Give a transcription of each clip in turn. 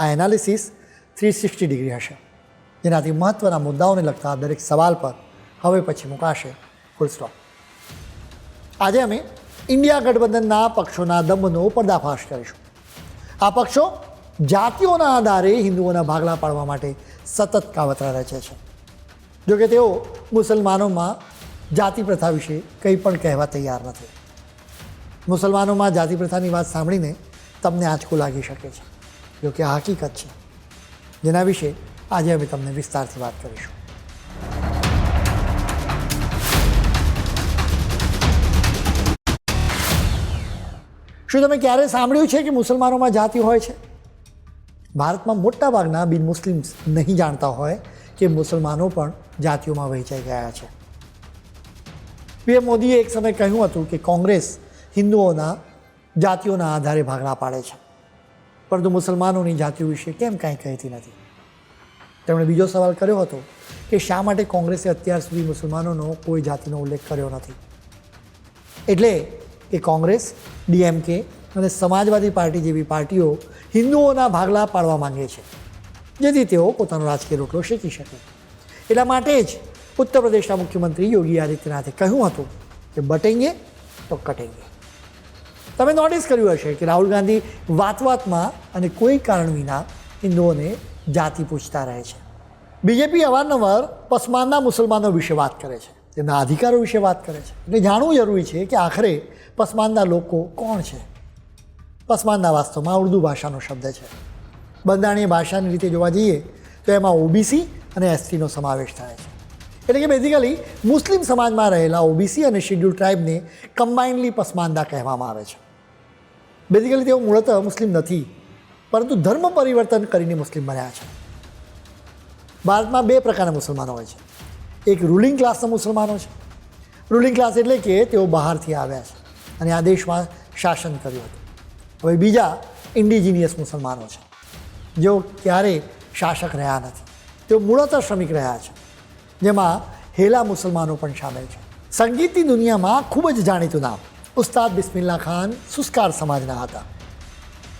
આ analysis three sixty degree હશે. જેનાથી મહત્ત્વના મુદ્દાઓને લગતા દરેક સવાલ પર હવે પછી મુકાશે. ફૂલ સ્ટોપ આજે અમે ઇન્ડિયા ગઠબંધનના પક્ષોના દંભનો પર્દાફાશ કરીશું. આ પક્ષો જાતિઓના આધારે હિન્દુઓના ભાગલા પાડવા માટે સતત કાવતરા રચે છે. જોકે તેઓ મુસલમાનોમાં જાતિ પ્રથા વિશે કંઈ પણ કહેવા તૈયાર નથી. મુસલમાનોમાં જાતિ પ્રથાની વાત સાંભળીને તમને આંચકું લાગી શકે છે. જોકે આ હકીકત છે. જેના વિશે આજે અમે તમને વિસ્તારથી વાત કરીશું. શું તમે ક્યારે સાંભળ્યું છે કે મુસલમાનોમાં જાતિ હોય છે? ભારતમાં મોટાભાગના બિન મુસ્લિમ્સ નહીં જાણતા હોય કે મુસલમાનો પણ જાતિઓમાં વહેંચાઈ ગયા છે. પીએમ મોદીએ એક સમય કહ્યું હતું કે કોંગ્રેસ હિન્દુઓના જાતિઓના આધારે ભાગલા પાડે છે. પરંતુ મુસલમાનોની જાતિઓ વિશે કેમ કાંઈ કહેતી નથી? તેમણે બીજો સવાલ કર્યો હતો કે શા માટે કોંગ્રેસે અત્યાર સુધી મુસલમાનોનો કોઈ જાતિનો ઉલ્લેખ કર્યો નથી? એટલે કે કોંગ્રેસ, ડીએમકે અને સમાજવાદી પાર્ટી જેવી પાર્ટીઓ હિન્દુઓના ભાગલા પાડવા માંગે છે, જેથી તેઓ પોતાનો રાજકીય રોટલો શેકી શકે. એટલા માટે જ ઉત્તર પ્રદેશના મુખ્યમંત્રી યોગી આદિત્યનાથે કહ્યું હતું કે બટેંગે તો કટેંગે. તમે નોટિસ કર્યું હશે કે રાહુલ ગાંધી વાત વાતમાં અને કોઈ કારણ વિના હિન્દુઓને જાતિ પૂછતા રહે છે. બીજેપી અવારનવાર પસમાનના મુસલમાનો વિશે વાત કરે છે. તેમના અધિકારો વિશે વાત કરે છે. એટલે જાણવું જરૂરી છે કે આખરે પસમાનના લોકો કોણ છે? પસમાનના વાસ્તવમાં ઉર્દુ ભાષાનો શબ્દ છે. બંધારણીય ભાષાની રીતે જોવા જઈએ તો એમાં ઓબીસી અને એસટીનો સમાવેશ થાય છે. એટલે કે બેઝિકલી મુસ્લિમ સમાજમાં રહેલા ઓબીસી અને શેડ્યુલ ટ્રાઇબને કમ્બાઇન્ડલી પસમાનદા કહેવામાં આવે છે. બેઝિકલી તેઓ મૂળતઃ મુસ્લિમ નથી. પરંતુ ધર્મ પરિવર્તન કરીને મુસ્લિમ બન્યા છે. ભારતમાં બે પ્રકારના મુસલમાનો હોય છે. એક રૂલિંગ ક્લાસના મુસલમાનો છે. રૂલિંગ ક્લાસ એટલે કે તેઓ બહારથી આવ્યા છે અને આ દેશમાં શાસન કર્યું હતું. હવે બીજા ઇન્ડિજિનિયસ મુસલમાનો છે. જેઓ ક્યારેય શાસક રહ્યા નથી. તેઓ મૂળતઃ શ્રમિક રહ્યા છે. જેમાં હેલા મુસલમાનો પણ સામેલ છે. સંગીતની દુનિયામાં ખૂબ જ જાણીતું નામ ઉસ્તાદ બિસ્મિલ્લા ખાન સુસ્કાર સમાજના હતા.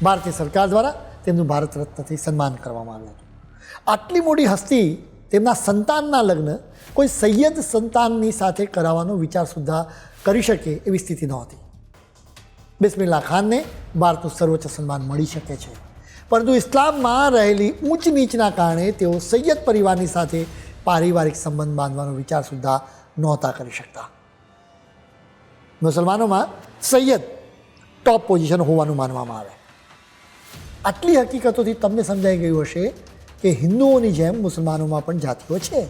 ભારતીય સરકાર દ્વારા તેમનું ભારત રત્નથી સન્માન કરવામાં આવ્યું હતું. આટલી મોટી હસ્તી તેમના સંતાનના લગ્ન કોઈ સૈયદ સંતાનની સાથે કરાવવાનો વિચાર સુદ્ધા કરી શકે એવી સ્થિતિ નહોતી. બિસ્મિલ્લા ખાનને ભારતનું સર્વોચ્ચ સન્માન મળી શકે છે. પરંતુ ઇસ્લામમાં રહેલી ઊંચ નીચના કારણે તેઓ સૈયદ પરિવારની સાથે પારિવારિક સંબંધ બાંધવાનો વિચાર સુદ્ધા નહોતા કરી શકતા. મુસલમાનોમાં સૈયદ ટોપ પોઝિશન હોવાનું માનવામાં આવે. આટલી હકીકતોથી તમને સમજાઈ ગયું હશે કે હિન્દુઓની જેમ મુસલમાનોમાં પણ જાતિઓ છે.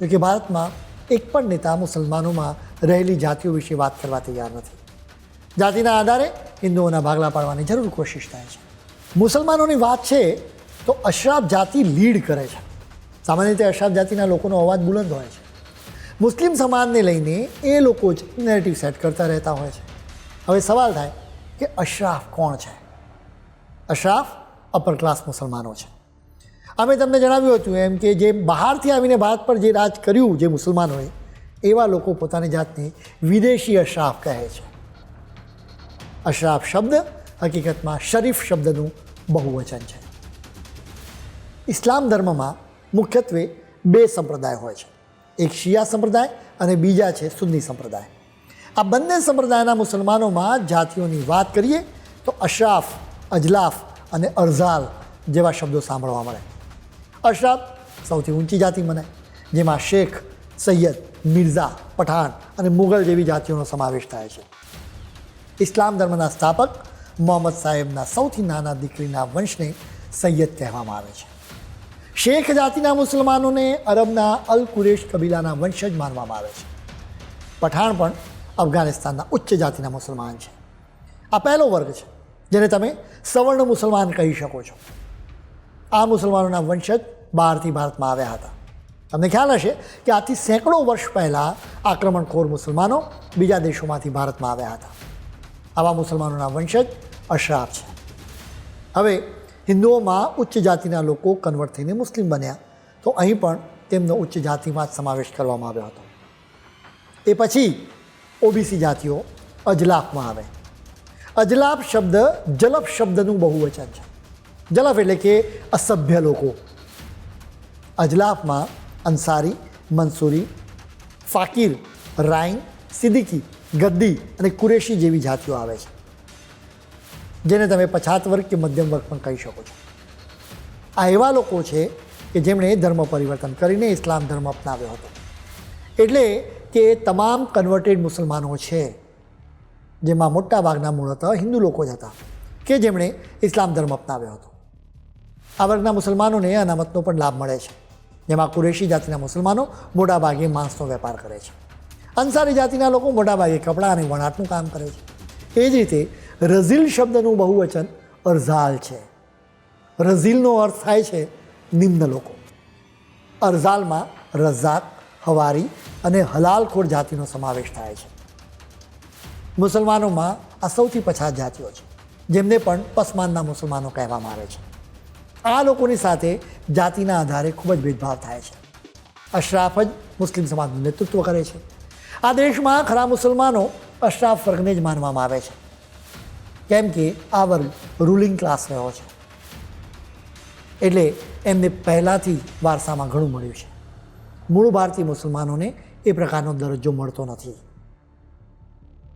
જો કે ભારતમાં એક પણ નેતા મુસલમાનોમાં રહેલી જાતિઓ વિશે વાત કરવા તૈયાર નથી. જાતિના આધારે હિન્દુઓના ભાગલા પાડવાની જરૂર કોશિશ થાય છે. મુસલમાનોની વાત છે તો અશરાફ જાતિ લીડ કરે છે. સામાન્ય રીતે અશરાફ જાતિના લોકોનો અવાજ બુલંદ હોય છે. મુસ્લિમ સમાજને લઈને એ લોકો જ નેરેટિવ સેટ કરતા રહેતા હોય છે. હવે સવાલ થાય કે અશરાફ કોણ છે? અશરાફ અપર ક્લાસ મુસલમાનો છે. અમે તમને જણાવ્યું હતું એમ કે જે બહારથી આવીને ભારત પર જે રાજ કર્યું જે મુસલમાનોએ, એવા લોકો પોતાની જાતને વિદેશી અશરાફ કહે છે. અશરાફ શબ્દ હકીકતમાં શરીફ શબ્દનું બહુવચન છે. ઇસ્લામ ધર્મમાં મુખ્યત્વે બે સંપ્રદાય હોય છે. એક શિયા સંપ્રદાય અને બીજા છે સુન્ની સંપ્રદાય. આ બંને સંપ્રદાયના મુસલમાનોમાં જાતિઓની વાત કરીએ તો અશરાફ, અજલાફ અને અરઝાલ જેવા શબ્દો સાંભળવા મળે. અશરાફ સૌથી ઊંચી જાતિ મનાય જેમાં શેખ, સૈયદ, મિર્ઝા, પઠાણ અને મુગલ જેવી જાતિઓનો સમાવેશ થાય છે. ઇસ્લામ ધર્મના સ્થાપક મોહમ્મદ સાહેબના સૌથી નાના દીકરીના વંશને સૈયદ કહેવામાં આવે છે. શેખ જાતિના મુસલમાનોને અરબના અલ કુરેશ કબીલાના વંશજ માનવામાં આવે છે. પઠાણ પણ અફઘાનિસ્તાનના ઉચ્ચ જાતિના મુસલમાન છે. આ પહેલો વર્ગ છે, જેને તમે સવર્ણ મુસલમાન કહી શકો છો. આ મુસલમાનોના વંશજ બહારથી ભારતમાં આવ્યા હતા. તમને ખ્યાલ હશે કે આથી સેંકડો વર્ષ પહેલાં આક્રમણખોર મુસલમાનો બીજા દેશોમાંથી ભારતમાં આવ્યા હતા. આવા મુસલમાનોના વંશજ અશરાફ છે. હવે હિન્દુઓમાં ઉચ્ચ જાતિના લોકો કન્વર્ટ થઈને મુસ્લિમ બન્યા. તો અહીં પણ તેમનો ઉચ્ચ જાતિમાં જ સમાવેશ કરવામાં આવ્યો હતો. એ પછી ઓબીસી જાતિઓ અજલાફમાં આવે. અજલાફ શબ્દ જલફ શબ્દનું બહુવચન છે. જલફ એટલે કે અસભ્ય લોકો. અજલાફમાં અંસારી, મંસૂરી, ફાકીર રાઈન સિદ્દીકી, ગદ્દી અને કુરેશી જેવી જાતિઓ આવે છે. જેને તમે પછાત વર્ગ કે મધ્યમ વર્ગ પણ કહી શકો છો. આ એવા લોકો છે કે જેમણે ધર્મ પરિવર્તન કરીને ઇસ્લામ ધર્મ અપનાવ્યો હતો. એટલે કે તમામ કન્વર્ટેડ મુસલમાનો છે, જેમાં મોટા ભાગના મૂળતઃ હિન્દુ લોકો જ હતા, કે જેમણે ઇસ્લામ ધર્મ અપનાવ્યો હતો. આ વર્ગના મુસલમાનોને અનામતનો પણ લાભ મળે છે, જેમાં કુરેશી જાતિના મુસલમાનો મોટાભાગે માંસનો વેપાર કરે છે. અંસારી જાતિના લોકો મોટાભાગે કપડાં અને વણાટનું કામ કરે છે. એ જ રીતે રઝીલ શબ્દનું બહુવચન અરઝાલ છે. રઝીલનો અર્થ થાય છે નિમ્ન લોકો. અરઝાલમાં રઝાક, હવારી અને હલાલખોર જાતિનો સમાવેશ થાય છે. મુસલમાનોમાં આ સૌથી પછાત જાતિઓ છે, જેમને પણ પસમાનના મુસલમાનો કહેવામાં આવે છે. આ લોકોની સાથે જાતિના આધારે ખૂબ જ ભેદભાવ થાય છે. અશરાફ જ મુસ્લિમ સમાજનું નેતૃત્વ કરે છે. આ દેશમાં ખરા મુસલમાનો અશરાફ વર્ગને જ માનવામાં આવે છે. કેમ કે આ વર્ગ રૂલિંગ ક્લાસ રહ્યો છે. એટલે એમને પહેલાંથી વારસામાં ઘણું મળ્યું છે. મૂળ ભારતીય મુસલમાનોને એ પ્રકારનો દરજ્જો મળતો નથી.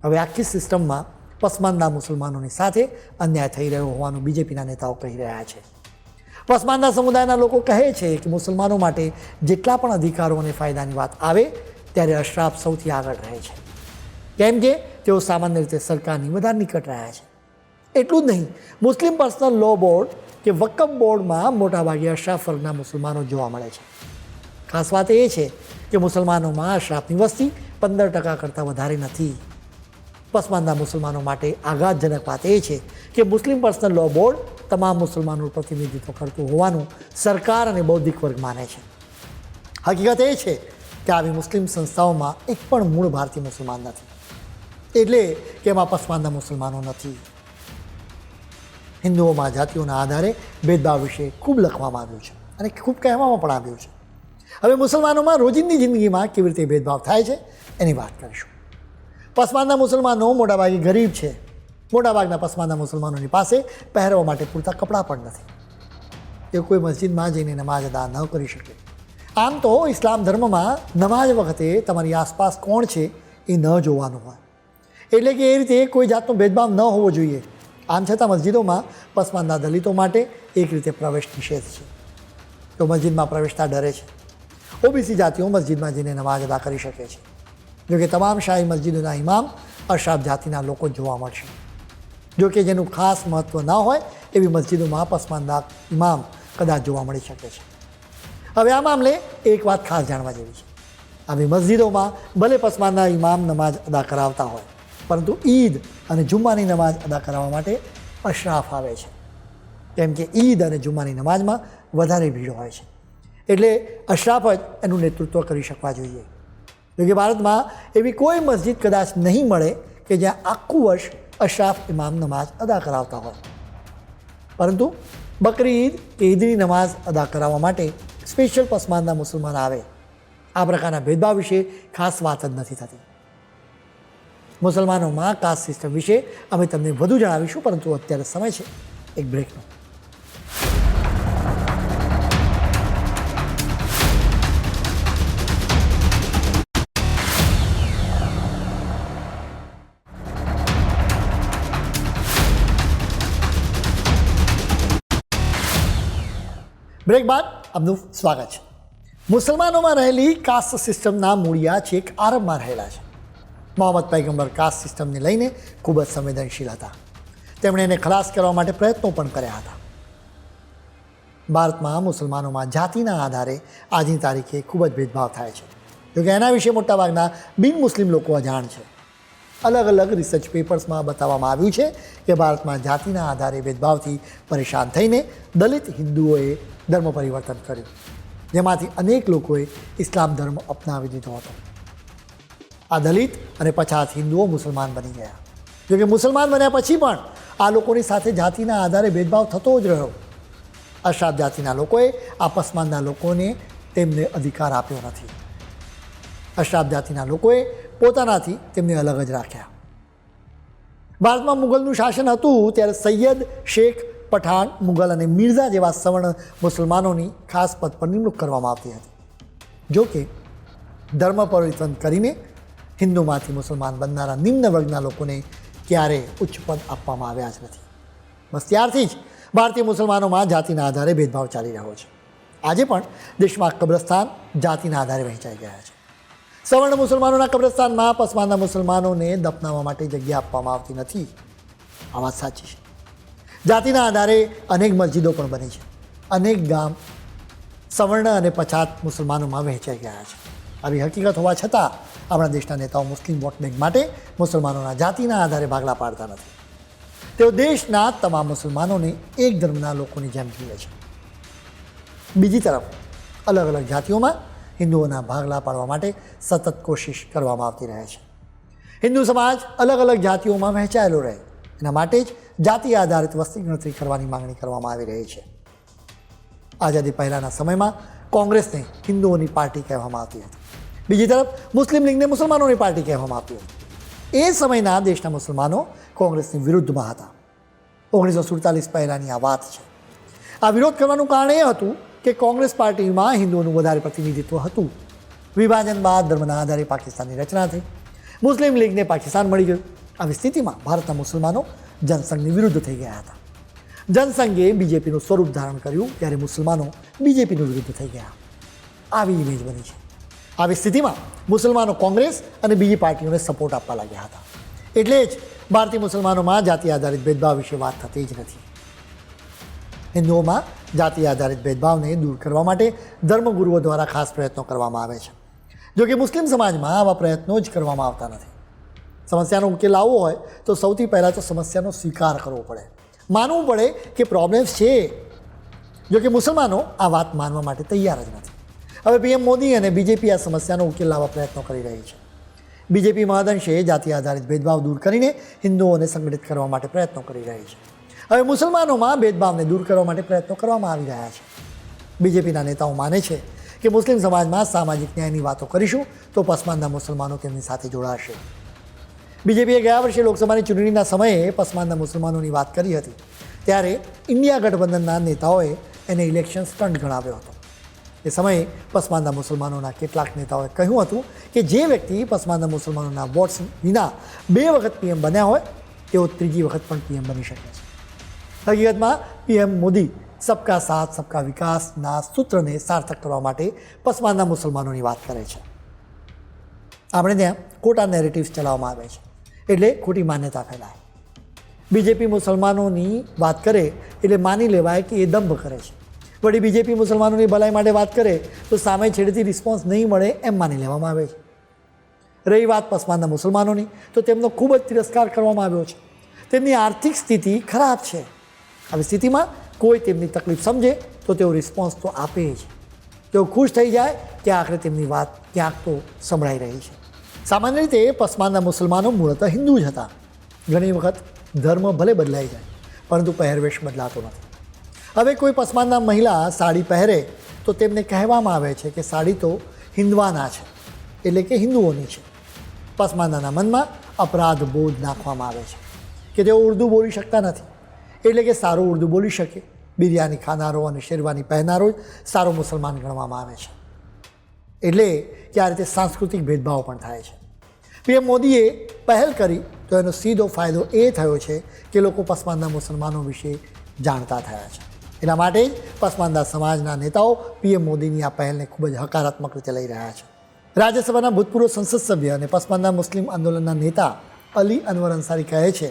હવે આખી સિસ્ટમમાં પસમાનદા મુસલમાનોની સાથે અન્યાય થઈ રહ્યો હોવાનું બીજેપીના નેતાઓ કહી રહ્યા છે. પસમાનદા સમુદાયના લોકો કહે છે કે મુસલમાનો માટે જેટલા પણ અધિકારો અને ફાયદાની વાત આવે, ત્યારે અશરાફ સૌથી આગળ રહે છે. કેમ કે તેઓ સામાન્ય રીતે સરકારની વધારે નિકટ રહ્યા છે. એટલું જ નહીં. મુસ્લિમ પર્સનલ લો બોર્ડ કે વકફ બોર્ડમાં મોટાભાગે અશરાફ વર્ગના મુસલમાનો જોવા મળે છે. ખાસ વાત એ છે કે મુસલમાનોમાં અશરાફની વસ્તી પંદર ટકા કરતાં વધારે નથી. પસમાનદા મુસલમાનો માટે આઘાતજનક વાત એ છે કે મુસ્લિમ પર્સનલ લો બોર્ડ તમામ મુસલમાનોનું પ્રતિનિધિત્વ કરતું હોવાનું સરકાર અને બૌદ્ધિક વર્ગ માને છે. હકીકત એ છે કે આવી મુસ્લિમ સંસ્થાઓમાં એક પણ મૂળ ભારતીય મુસલમાન નથી. એટલે કે એમાં પસમાનદા મુસલમાનો નથી. હિન્દુઓમાં જાતિઓના આધારે ભેદભાવ વિશે ખૂબ લખવામાં આવ્યું છે અને ખૂબ કહેવામાં પણ આવ્યું છે. હવે મુસલમાનોમાં રોજિંદી જિંદગીમાં કેવી રીતે ભેદભાવ થાય છે એની વાત કરીશું. પસમાનના મુસલમાનો મોટાભાગે ગરીબ છે. મોટાભાગના પસમાનના મુસલમાનોની પાસે પહેરવા માટે પૂરતા કપડાં પણ નથી. એ કોઈ મસ્જિદમાં જઈને નમાજ અદા ન કરી શકે. આમ તો ઇસ્લામ ધર્મમાં નમાજ વખતે તમારી આસપાસ કોણ છે એ ન જોવાનું હોય. એટલે કે એ રીતે કોઈ જાતનો ભેદભાવ ન હોવો જોઈએ. આમ છતાં મસ્જિદોમાં પસમાનના દલિતો માટે એક રીતે પ્રવેશ નિષેધ છે. તો મસ્જિદમાં પ્રવેશતા ડરે છે. ઓબીસી જાતિઓ મસ્જિદમાં જઈને નમાજ અદા કરી શકે છે. જોકે તમામ શાહી મસ્જિદોના ઇમામ અશરાફ જાતિના લોકો જોવા મળશે. જોકે જેનું ખાસ મહત્ત્વ ન હોય એવી મસ્જિદોમાં પસમાનદા ઇમામ કદાચ જોવા મળી શકે છે. હવે આ મામલે એક વાત ખાસ જાણવા જેવી છે. આવી મસ્જિદોમાં ભલે પસમાનના ઇમામ નમાજ અદા કરાવતા હોય પરંતુ ઈદ અને જુમ્માની નમાજ અદા કરાવવા માટે અશરાફ આવે છે. કેમ કે ઈદ અને જુમ્માની નમાજમાં વધારે ભીડ હોય છે. એટલે અશરાફ જ એનું નેતૃત્વ કરી શકવા જોઈએ. જોકે ભારતમાં એવી કોઈ મસ્જિદ કદાચ નહીં મળે કે જ્યાં આખું વર્ષ અશરાફ ઇમામ નમાજ અદા કરાવતા હોય. પરંતુ બકરી ઈદ કે ઈદની નમાઝ અદા કરાવવા માટે સ્પેશિયલ પસમાનના મુસલમાન આવે. આ પ્રકારના ભેદભાવ વિશે ખાસ વાત જ નથી થતી. મુસલમાનોમાં કાસ્ટ સિસ્ટમ વિશે અમે તમને વધુ જણાવીશું, પરંતુ અત્યારે સમય છે. એક બ્રેકનો બ્રેક બાદ આપનું સ્વાગત છે. મુસલમાનોમાં રહેલી કાસ્ટ સિસ્ટમના મૂળિયા છેક આરબમાં રહેલા છે. મોહમ્મદ પૈગંબર કાસ્ટ સિસ્ટમને લઈને ખૂબ જ સંવેદનશીલ હતા. તેમણે એને ખલાસ કરવા માટે પ્રયત્નો પણ કર્યા હતા. ભારતમાં મુસલમાનોમાં જાતિના આધારે આજની તારીખે ખૂબ જ ભેદભાવ થાય છે. જોકે એના વિશે મોટાભાગના બિન મુસ્લિમ લોકો અજાણ છે. અલગ અલગ રિસર્ચ પેપર્સમાં બતાવવામાં આવ્યું છે કે ભારતમાં જાતિના આધારે ભેદભાવથી પરેશાન થઈને દલિત હિન્દુઓએ ધર્મ પરિવર્તન કર્યું. જેમાંથી અનેક લોકોએ ઇસ્લામ ધર્મ અપનાવી દીધો હતો. આ દલિત અને પછાત હિન્દુઓ મુસલમાન બની ગયા. જોકે મુસલમાન બન્યા પછી પણ આ લોકોની સાથે જાતિના આધારે ભેદભાવ થતો જ રહ્યો. અશ્રાપ જાતિના લોકોએ આ લોકોને તેમને અધિકાર આપ્યો નથી. અશ્રાપ જાતિના લોકોએ પોતાનાથી તેમને અલગ જ રાખ્યા. ભારતમાં મુગલનું શાસન હતું ત્યારે સૈયદ શેખ પઠાણ મુગલ અને મિર્ઝા જેવા સવર્ણ મુસલમાનોની ખાસ પદ પર નિમણૂક કરવામાં આવતી હતી. જોકે ધર્મ પરિવર્તન કરીને હિન્દુમાંથી મુસલમાન બનનારા નિમ્ન વર્ગના લોકોને ક્યારેય ઉચ્ચ પદ આપવામાં આવ્યા જ નથી. બસ ત્યારથી જ ભારતીય મુસલમાનોમાં જાતિના આધારે ભેદભાવ ચાલી રહ્યો છે. આજે પણ દેશમાં કબ્રસ્તાન જાતિના આધારે વહેંચાઈ ગયા છે. સવર્ણ મુસલમાનોના કબ્રસ્તાનમાં પસમાનના મુસલમાનોને દફનાવવા માટે જગ્યા આપવામાં આવતી નથી. આ વાત સાચી છે. જાતિના આધારે અનેક મસ્જિદો પણ બની છે. અનેક ગામ સવર્ણ અને પછાત મુસલમાનોમાં વહેંચાઈ ગયા છે. આવી હકીકત હોવા છતાં આપણા દેશના નેતાઓ મુસ્લિમ વોટ બેંક માટે મુસલમાનોના જાતિના આધારે ભાગલા પાડતા નથી. તેઓ દેશના તમામ મુસલમાનોને એક ધર્મના લોકોની જેમ જીવે છે. બીજી તરફ, અલગ અલગ જાતિઓમાં હિન્દુઓના ભાગલા પાડવા માટે સતત કોશિશ કરવામાં આવતી રહે છે. હિન્દુ સમાજ અલગ અલગ જાતિઓમાં વહેંચાયેલો રહે, એના માટે જ જાતિ આધારિત વસ્તી ગણતરી કરવાની માંગણી કરવામાં આવી રહી છે. આઝાદી પહેલાંના સમયમાં કોંગ્રેસને હિન્દુઓની પાર્ટી કહેવામાં આવતી હતી. બીજી તરફ, મુસ્લિમ લીગને મુસલમાનોની પાર્ટી કહેવામાં આવતી એ સમયના દેશના મુસલમાનો કોંગ્રેસની વિરુદ્ધમાં હતા. ઓગણીસો સુડતાલીસ પહેલાંની આ વાત છે. આ વિરોધ કરવાનું કારણ એ હતું કે કોંગ્રેસ પાર્ટીમાં હિન્દુઓનું વધારે પ્રતિનિધિત્વ હતું. વિભાજન બાદ ધર્મના આધારે પાકિસ્તાનની રચના થઈ. મુસ્લિમ લીગને પાકિસ્તાન મળી ગયું. આવી સ્થિતિમાં ભારતના મુસલમાનો જનસંઘની વિરુદ્ધ થઈ ગયા હતા. જનસંઘે બીજેપીનું સ્વરૂપ ધારણ કર્યું, ત્યારે મુસલમાનો બીજેપીનું વિરુદ્ધ થઈ ગયા. આવી ઇમેજ બની છે. આવી સ્થિતિમાં મુસલમાનો કોંગ્રેસ અને બીજી પાર્ટીઓને સપોર્ટ આપવા લાગ્યા હતા. એટલે જ ભારતીય મુસલમાનોમાં જાતિ આધારિત ભેદભાવ વિશે વાત થતી જ નથી. હિન્દુઓમાં જાતિ આધારિત ભેદભાવને દૂર કરવા માટે ધર્મગુરુઓ દ્વારા ખાસ પ્રયત્નો કરવામાં આવે છે. જોકે મુસ્લિમ સમાજમાં આવા પ્રયત્નો જ કરવામાં આવતા નથી. સમસ્યાનો ઉકેલ લાવવો હોય તો સૌથી પહેલાં તો સમસ્યાનો સ્વીકાર કરવો પડે. માનવું પડે કે પ્રોબ્લેમ્સ છે. જો કે મુસલમાનો આ વાત માનવા માટે તૈયાર જ નથી. હવે પીએમ મોદી અને બીજેપી આ સમસ્યાનો ઉકેલ લાવવા પ્રયત્નો કરી રહી છે. બીજેપી મહદઅંશે જાતિ આધારિત ભેદભાવ દૂર કરીને હિન્દુઓને સંગઠિત કરવા માટે પ્રયત્નો કરી રહી છે. હવે મુસલમાનોમાં ભેદભાવને દૂર કરવા માટે પ્રયત્નો કરવામાં આવી રહ્યા છે. બીજેપીના નેતાઓ માને છે કે મુસ્લિમ સમાજમાં સામાજિક ન્યાયની વાતો કરીશું તો પસમાનના મુસલમાનો તેમની સાથે જોડાશે. બીજેપીએ ગયા વર્ષે લોકસભાની ચૂંટણીના સમયે પસમાનના મુસલમાનોની વાત કરી હતી. ત્યારે ઇન્ડિયા ગઠબંધનના નેતાઓએ એને ઇલેક્શન સ્ટન્ટ ગણાવ્યો હતો. એ સમયે પસમાનના મુસલમાનોના કેટલાક નેતાઓએ કહ્યું હતું કે જે વ્યક્તિ પસમાનના મુસલમાનોના વોટ્સ વિના બે વખત પીએમ બન્યા હોય, તેઓ ત્રીજી વખત પણ પીએમ બની શકે છે. હકીકતમાં, પીએમ મોદી સબકા સાથ, સબકા વિકાસના સૂત્રને સાર્થક કરવા માટે પસમાનના મુસલમાનોની વાત કરે છે. આપણે ત્યાં ખોટા નેરેટિવ્સ ચલાવવામાં આવે છે, એટલે ખોટી માન્યતા ફેલાય. બીજેપી મુસલમાનોની વાત કરે, એટલે માની લેવાય કે એ દંભ કરે છે. વળી બીજેપી મુસલમાનોની ભલાઈ માટે વાત કરે, તો સામે છેડેથી રિસ્પોન્સ નહીં મળે એમ માની લેવામાં આવે છે. રહી વાત પસમાનના મુસલમાનોની, તો તેમનો ખૂબ જ તિરસ્કાર કરવામાં આવ્યો છે. તેમની આર્થિક સ્થિતિ ખરાબ છે. આવી સ્થિતિમાં કોઈ તેમની તકલીફ સમજે, તો તેઓ રિસ્પોન્સ તો આપે જ. તેઓ ખુશ થઈ જાય કે આખરે તેમની વાત ક્યાંક તો સંભળાઈ રહી છે. સામાન્ય રીતે પસમાનના મુસલમાનો મૂળતઃ હિન્દુ જ હતા. ઘણી વખત ધર્મ ભલે બદલાઈ જાય, પરંતુ પહેરવેશ બદલાતો નથી. હવે કોઈ પસમાનના મહિલા સાડી પહેરે તો તેમને કહેવામાં આવે છે કે સાડી તો હિન્દવાના છે, એટલે કે હિન્દુઓની છે. પસમાનદાના મનમાં અપરાધ બોધ નાખવામાં આવે છે કે તેઓ ઉર્દૂ બોલી શકતા નથી, એટલે કે સારું ઉર્દૂ બોલી શકે, બિરયાની ખાનારો અને શેરવાની પહેરનારો જ સારો મુસલમાન ગણવામાં આવે છે. એટલે કે આ રીતે સાંસ્કૃતિક ભેદભાવ પણ થાય છે. પીએમ મોદીએ પહેલ કરી તો એનો સીધો ફાયદો એ થયો છે કે લોકો પસમાનના મુસલમાનો વિશે જાણતા થયા છે. એના માટે જ પસમાનદા સમાજના નેતાઓ પીએમ મોદીની આ પહેલને ખૂબ જ હકારાત્મક રીતે લઈ રહ્યા છે. રાજ્યસભાના ભૂતપૂર્વ સંસદ સભ્ય અને પસમાનદા મુસ્લિમ આંદોલનના નેતા અલી અનવર અંસારી કહે છે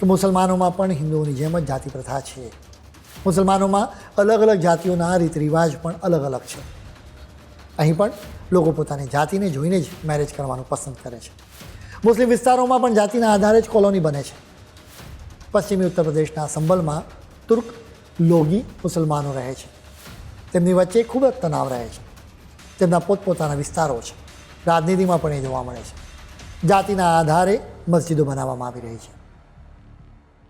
કે મુસલમાનોમાં પણ હિન્દુઓની જેમ જ જાતિ પ્રથા છે. મુસલમાનોમાં અલગ અલગ જાતિઓના રીત રિવાજ પણ અલગ અલગ છે. અહીં પણ લોકો પોતાની જાતિને જોઈને જ મેરેજ કરવાનું પસંદ કરે છે. મુસ્લિમ વિસ્તારોમાં પણ જાતિના આધારે જ કોલોની બને છે. પશ્ચિમી ઉત્તર પ્રદેશના સંભલમાં તુર્ક લોગી મુસલમાનો રહે છે. તેમની વચ્ચે ખૂબ જ તણાવ રહે છે. તેમના પોતપોતાના વિસ્તારો છે. રાજનીતિમાં પણ એ જોવા મળે છે. જાતિના આધારે મસ્જિદો બનાવવામાં આવી રહી છે.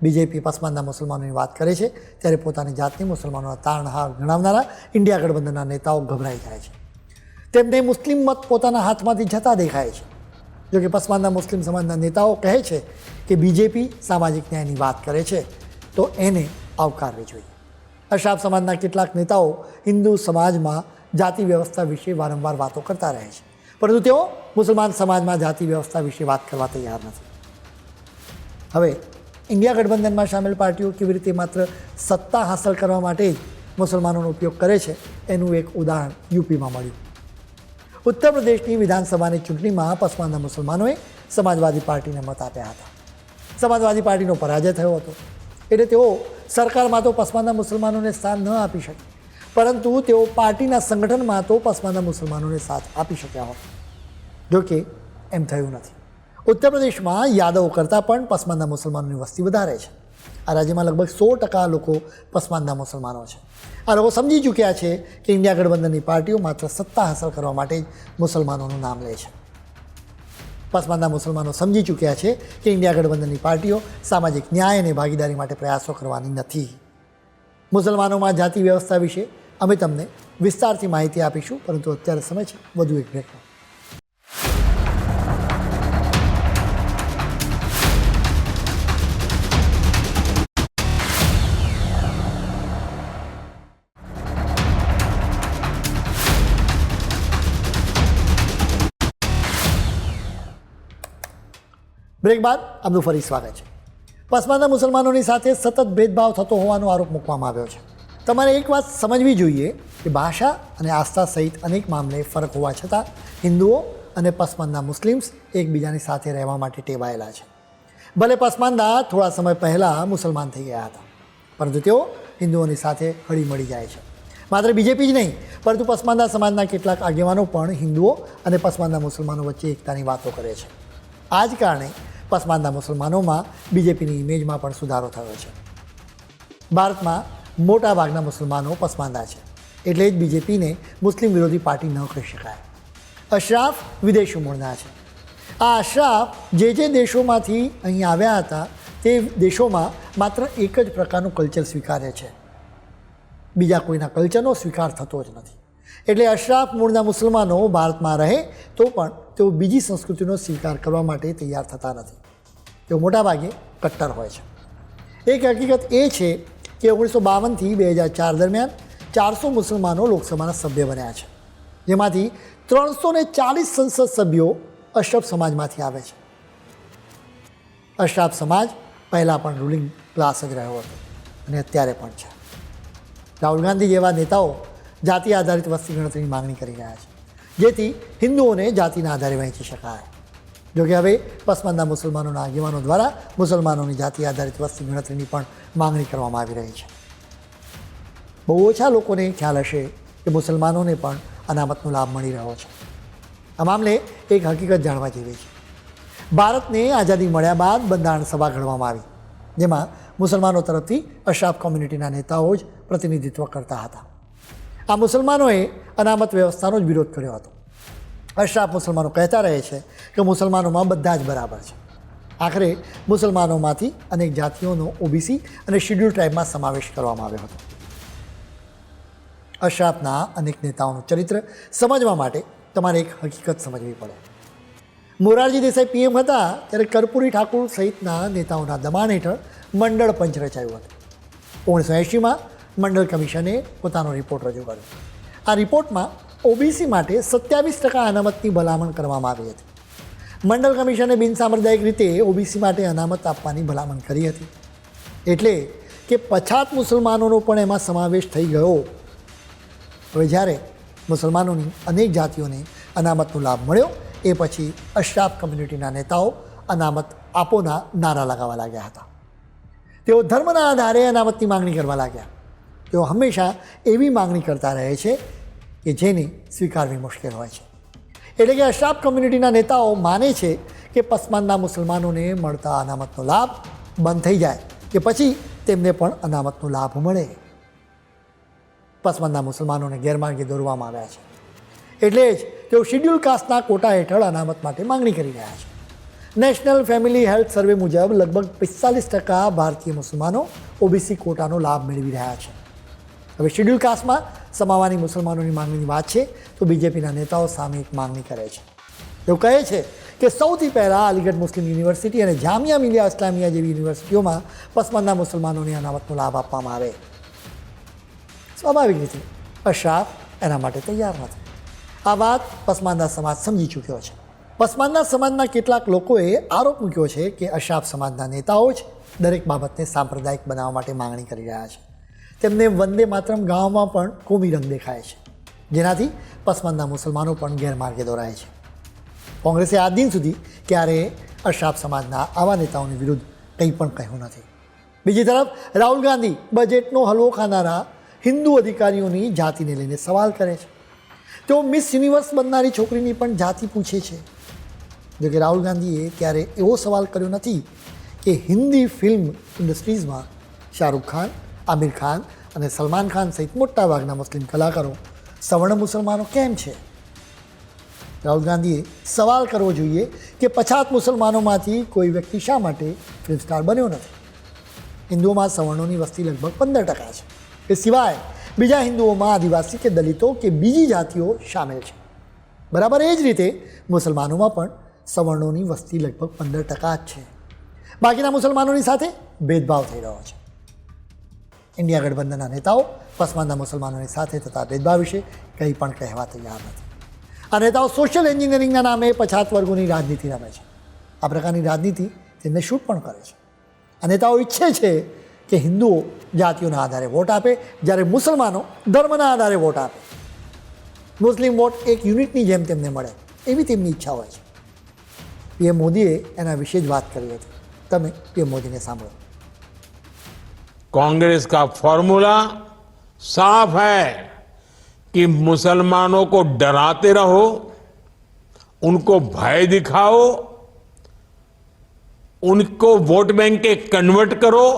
બીજેપી પસમાનના મુસલમાનોની વાત કરે છે, ત્યારે પોતાની જાતની મુસલમાનોના તારણહાર ગણાવનારા ઇન્ડિયા ગઠબંધનના નેતાઓ ગભરાઈ જાય છે. તેમને મુસ્લિમ મત પોતાના હાથમાંથી જતા દેખાય છે. જોકે પસમાનના મુસ્લિમ સમાજના નેતાઓ કહે છે કે બીજેપી સામાજિક ન્યાયની વાત કરે છે, તો એને આવકારવી જોઈએ. અશાફ સમાજના કેટલાક નેતાઓ હિન્દુ સમાજમાં જાતિ વ્યવસ્થા વિશે વારંવાર વાતો કરતા રહે છે. પરંતુ તેઓ મુસલમાન સમાજમાં જાતિ વ્યવસ્થા વિશે વાત કરવા તૈયાર નથી. હવે ઇન્ડિયા ગઠબંધનમાં સામેલ પાર્ટીઓ કેવી રીતે માત્ર સત્તા હાંસલ કરવા માટે જ મુસલમાનોનો ઉપયોગ કરે છે, એનું એક ઉદાહરણ યુપીમાં મળ્યું. ઉત્તર પ્રદેશની વિધાનસભાની ચૂંટણીમાં પસમાનદા મુસલમાનોએ સમાજવાદી પાર્ટીને મત આપ્યા હતા. સમાજવાદી પાર્ટીનો પરાજય થયો હતો. એટલે તેઓ સરકારમાં તો પસમાનના મુસલમાનોને સ્થાન ન આપી શકે. પરંતુ તેઓ પાર્ટીના સંગઠનમાં તો પસમાનના મુસલમાનોને સાથ આપી શક્યા હોત. જોકે એમ થયું નથી. ઉત્તર પ્રદેશમાં યાદવ કરતાં પણ પસમાનના મુસલમાનોની વસ્તી વધારે છે. આ રાજ્યમાં લગભગ સો ટકા લોકો પસમાનના મુસલમાનો છે. આ લોકો સમજી ચૂક્યા છે કે ઇન્ડિયા ગઠબંધનની પાર્ટીઓ માત્ર સત્તા હાંસલ કરવા માટે જ મુસલમાનોનું નામ લે છે. પસમાનદા મુસલમાનો સમજી ચૂક્યા છે કે ઇન્ડિયા ગઠબંધનની પાર્ટીઓ સામાજિક ન્યાય અને ભાગીદારી માટે પ્રયાસો કરવાની નથી. મુસલમાનોમાં જાતિ વ્યવસ્થા વિશે અમે તમને વિસ્તારથી માહિતી આપીશું, પરંતુ અત્યારે સમય છે, વધુ એક બ્રેકનો બ્રેક બાદ આપનું ફરી સ્વાગત છે. પસમાનદા મુસલમાનોની સાથે સતત ભેદભાવ થતો હોવાનો આરોપ મૂકવામાં આવ્યો છે. તમારે એક વાત સમજવી જોઈએ કે ભાષા અને આસ્થા સહિત અનેક મામલે ફરક હોવા છતાં હિન્દુઓ અને પસમાનદા મુસ્લિમ્સ એકબીજાની સાથે રહેવા માટે ટેવાયેલા છે. ભલે પસમાનદા થોડા સમય પહેલાં મુસલમાન થઈ ગયા હતા, પરંતુ તેઓ હિન્દુઓની સાથે હળી મળી જાય છે. માત્ર બીજેપી જ નહીં, પરંતુ પસમાનદા સમાજના કેટલાક આગેવાનો પણ હિન્દુઓ અને પસમાનના મુસલમાનો વચ્ચે એકતાની વાતો કરે છે. આ જ કારણે પસમાનદા મુસલમાનોમાં બીજેપીની ઇમેજમાં પણ સુધારો થયો છે. ભારતમાં મોટા ભાગના મુસલમાનો પસમાનદા છે. એટલે જ બીજેપીને મુસ્લિમ વિરોધી પાર્ટી ન કહી શકાય. અશરાફ વિદેશી મૂળના છે. આ અશરાફ જે જે દેશોમાંથી અહીં આવ્યા હતા, તે દેશોમાં માત્ર એક જ પ્રકારનું કલ્ચર સ્વીકારે છે. બીજા કોઈના કલ્ચરનો સ્વીકાર થતો જ નથી. એટલે અશરાફ મૂળના મુસલમાનો ભારતમાં રહે તો પણ તેઓ બીજી સંસ્કૃતિનો સ્વીકાર કરવા માટે તૈયાર થતા નથી. તેઓ મોટાભાગે કટ્ટર હોય છે. એક હકીકત એ છે કે ઓગણીસો બાવનથી બે હજાર ચાર દરમિયાન ચારસો મુસલમાનો લોકસભાના સભ્ય બન્યા છે, જેમાંથી ત્રણસો ને ચાલીસ સંસદ સભ્યો અશરફ સમાજમાંથી આવે છે. અશરાફ સમાજ પહેલાં પણ રૂલિંગ ક્લાસ જ રહ્યો હતો અને અત્યારે પણ છે. રાહુલ ગાંધી જેવા નેતાઓ જાતિ આધારિત વસ્તી ગણતરીની માંગણી કરી રહ્યા છે. જેથી હિન્દુઓને જાતિના આધારે વહેંચી શકાય. જોકે હવે પસમાનદા મુસલમાનોના આગેવાનો દ્વારા મુસલમાનોની જાતિ આધારિત વસ્તી ગણતરીની પણ માંગણી કરવામાં આવી રહી છે. બહુ ઓછા લોકોને ખ્યાલ હશે કે મુસલમાનોને પણ અનામતનો લાભ મળી રહ્યો છે. આ મામલે એક હકીકત જાણવા જેવી છે. ભારતને આઝાદી મળ્યા બાદ બંધારણ સભા ઘડવામાં આવી, જેમાં મુસલમાનો તરફથી અશાફ કોમ્યુનિટીના નેતાઓ જ પ્રતિનિધિત્વ કરતા હતા. આ મુસલમાનોએ અનામત વ્યવસ્થાનો જ વિરોધ કર્યો હતો. અશરાફ મુસલમાનો કહેતા રહે છે કે મુસલમાનોમાં બધા જ બરાબર છે. આખરે મુસલમાનોમાંથી અનેક જાતિઓનો ઓબીસી અને શિડ્યુલ ટ્રાઇબમાં સમાવેશ કરવામાં આવ્યો હતો. અશરાફના અનેક નેતાઓનું ચરિત્ર સમજવા માટે તમારે એક હકીકત સમજવી પડે. મોરારજી દેસાઈ પીએમ હતા ત્યારે કર્પૂરી ઠાકુર સહિતના નેતાઓના દબાણ હેઠળ મંડળ પંચ રચાયું હતું. ઓગણીસો એંશીમાં મંડળ કમિશને પોતાનો રિપોર્ટ રજૂ કર્યો. આ રિપોર્ટમાં ઓબીસી માટે સત્યાવીસ ટકા અનામતની ભલામણ કરવામાં આવી હતી. મંડળ કમિશને બિનસાંપ્રદાયિક રીતે ઓબીસી માટે અનામત આપવાની ભલામણ કરી હતી. એટલે કે પછાત મુસલમાનોનો પણ એમાં સમાવેશ થઈ ગયો. હવે જ્યારે મુસલમાનોની અનેક જાતિઓને અનામતનો લાભ મળ્યો, એ પછી અશરાફ કમ્યુનિટીના નેતાઓ અનામત આપોના નારા લગાવવા લાગ્યા હતા. તેઓ ધર્મના આધારે અનામતની માંગણી કરવા લાગ્યા. તેઓ હંમેશા એવી માંગણી કરતા રહે છે કે જેને સ્વીકારવી મુશ્કેલ હોય છે. એટલે કે અશરાફ કમ્યુનિટીના નેતાઓ માને છે કે પસમાનના મુસલમાનોને મળતા અનામતનો લાભ બંધ થઈ જાય, કે પછી તેમને પણ અનામતનો લાભ મળે. પસમાનના મુસલમાનોને ગેરમાર્ગે દોરવામાં આવ્યા છે. એટલે જ તેઓ શિડ્યુલ કાસ્ટના કોટા હેઠળ અનામત માટે માંગણી કરી રહ્યા છે. નેશનલ ફેમિલી હેલ્થ સર્વે મુજબ લગભગ પિસ્તાલીસ ટકા ભારતીય મુસલમાનો ઓબીસી કોટાનો લાભ મેળવી રહ્યા છે. હવે શિડ્યુલ કાસ્ટમાં સમાવવાની મુસલમાનોની માંગણીની વાત છે, તો બીજેપીના નેતાઓ સામે એક માંગણી કરે છે. એવું કહે છે કે સૌથી પહેલાં અલીગઢ મુસ્લિમ યુનિવર્સિટી અને જામિયા મિલિયા ઇસ્લામિયા જેવી યુનિવર્સિટીઓમાં પસમાનના મુસલમાનોને અનામતનો લાભ આપવામાં આવે. સ્વાભાવિક રીતે, અશરાફ એના માટે તૈયાર નથી. આ વાત પસમાનદા સમાજ સમજી ચૂક્યો છે. પસમાનદા સમાજના કેટલાક લોકોએ આરોપ મૂક્યો છે કે અશરાફ સમાજના નેતાઓ જ દરેક બાબતને સાંપ્રદાયિક બનાવવા માટે માંગણી કરી રહ્યા છે. તેમને વંદે માતરમ ગામમાં પણ કોમી રંગ દેખાય છે. જેનાથી પસમાનદા મુસલમાનો પણ ગેરમાર્ગે દોરાય છે. કોંગ્રેસે આ દિન સુધી ક્યારેય અશરાફ સમાજના આવા નેતાઓની વિરુદ્ધ કંઈ પણ કહ્યું નથી. બીજી તરફ, રાહુલ ગાંધી બજેટનો હલવો ખાનારા હિન્દુ અધિકારીઓની જાતિને લઈને સવાલ કરે છે. તેઓ મિસ યુનિવર્સ બનનારી છોકરીની પણ જાતિ પૂછે છે. જોકે રાહુલ ગાંધીએ ક્યારે એવો સવાલ કર્યો નથી કે હિન્દી ફિલ્મ ઇન્ડસ્ટ્રીઝમાં શાહરૂખ ખાન આમિર ખાન અને સલમાન ખાન સહિત મોટાભાગના મુસ્લિમ કલાકારો સવર્ણ મુસલમાનો કેમ છે? રાહુલ ગાંધીએ સવાલ કરવો જોઈએ કે પછાત મુસલમાનોમાંથી કોઈ વ્યક્તિ શા માટે ફિલ્મ સ્ટાર બન્યો નથી? હિન્દુઓમાં સવર્ણોની વસ્તી લગભગ પંદર ટકા છે. એ સિવાય બીજા હિન્દુઓમાં આદિવાસી કે દલિતો કે બીજી જાતિઓ સામેલ છે. બરાબર એ જ રીતે મુસલમાનોમાં પણ સવર્ણોની વસ્તી લગભગ પંદર ટકા જ છે. બાકીના મુસલમાનોની સાથે ભેદભાવ થઈ રહ્યો છે. ઇન્ડિયા ગઠબંધનના નેતાઓ પસમાનના મુસલમાનોની સાથે થતા ભેદભાવ વિશે કંઈ પણ કહેવા તૈયાર નથી. આ નેતાઓ સોશિયલ એન્જિનિયરિંગના નામે પછાત વર્ગોની રાજનીતિ રમે છે. આ પ્રકારની રાજનીતિ તેમને શૂટ પણ કરે છે. આ નેતાઓ ઈચ્છે છે કે હિન્દુઓ જાતિઓના આધારે વોટ આપે, જ્યારે મુસલમાનો ધર્મના આધારે વોટ આપે. મુસ્લિમ વોટ એક યુનિટની જેમ તેમને મળે, એવી તેમની ઈચ્છા હોય છે. પીએમ મોદીએ એના વિશે જ વાત કરી હતી. તમે પીએમ મોદીને સાંભળો. कांग्रेस का फॉर्मूला साफ़ है कि मुसलमानों को डराते रहो, उनको भय दिखाओ, उनको वोट बैंक के कन्वर्ट करो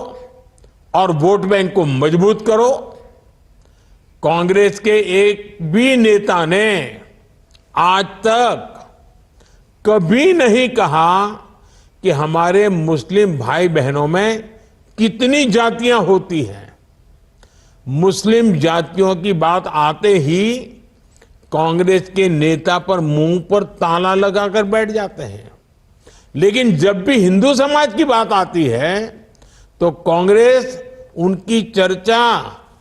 और वोट बैंक को मज़बूत करो। कांग्रेस के एक भी नेता ने आज तक कभी नहीं कहा कि हमारे मुस्लिम भाई बहनों में कितनी जातियाँ होती हैं? मुस्लिम जातियों की बात आते ही कांग्रेस के नेता पर मुँह पर ताला लगाकर बैठ जाते हैं। लेकिन जब भी हिंदू समाज की बात आती है तो कांग्रेस उनकी चर्चा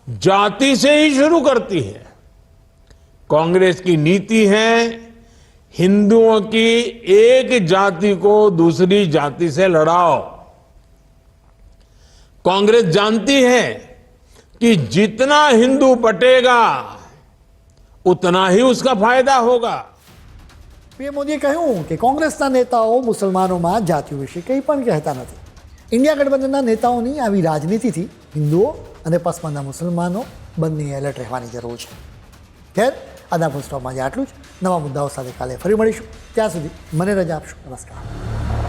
जाति से ही शुरू करती है। कांग्रेस की नीति है, हिंदुओं की एक जाति को दूसरी जाति से लड़ाओ। कांग्रेस जानती है कि जितना हिंदू बटेगा उतना ही उसका फायदा होगा પીએમ મોદીએ કહ્યું કે કોંગ્રેસના નેતાઓ મુસલમાનોમાં જાતિઓ વિશે કંઈ પણ કહેતા નથી ઇન્ડિયા ગઠબંધનના નેતાઓની આવી રાજનીતિથી હિન્દુઓ અને પસમાનના મુસલમાનો બંને એલર્ટ રહેવાની જરૂર છે ખેર આદા પુસ્તકમાં આજે આટલું જ નવા મુદ્દાઓ સાથે કાલે ફરી મળીશું ત્યાં સુધી મને રજા આપશો નમસ્કાર